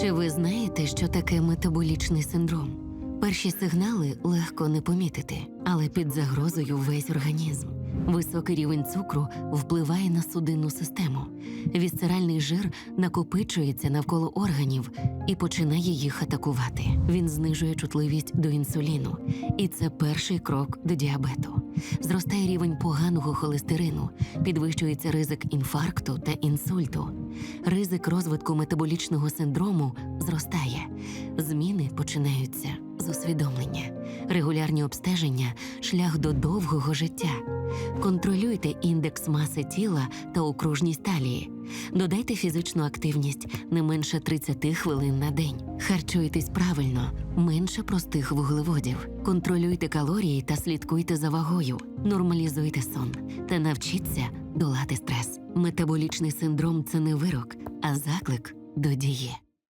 Чи ви знаєте, що таке метаболічний синдром? Перші сигнали легко не помітити, але під загрозою весь організм. Високий рівень цукру впливає на судинну систему. Вісцеральний жир накопичується навколо органів і починає їх атакувати. Він знижує чутливість до інсуліну, і це перший крок до діабету. Зростає рівень поганого холестерину, підвищується ризик інфаркту та інсульту. Ризик розвитку метаболічного синдрому зростає. Зміни починаються з усвідомлення, регулярні обстеження, шлях до довгого життя. Контролюйте індекс маси тіла та окружність талії. Додайте фізичну активність не менше 30 хвилин на день. Харчуйтесь правильно, менше простих вуглеводів. Контролюйте калорії та слідкуйте за вагою. Нормалізуйте сон та навчіться долати стрес. Метаболічний синдром це не вирок, а заклик до дії.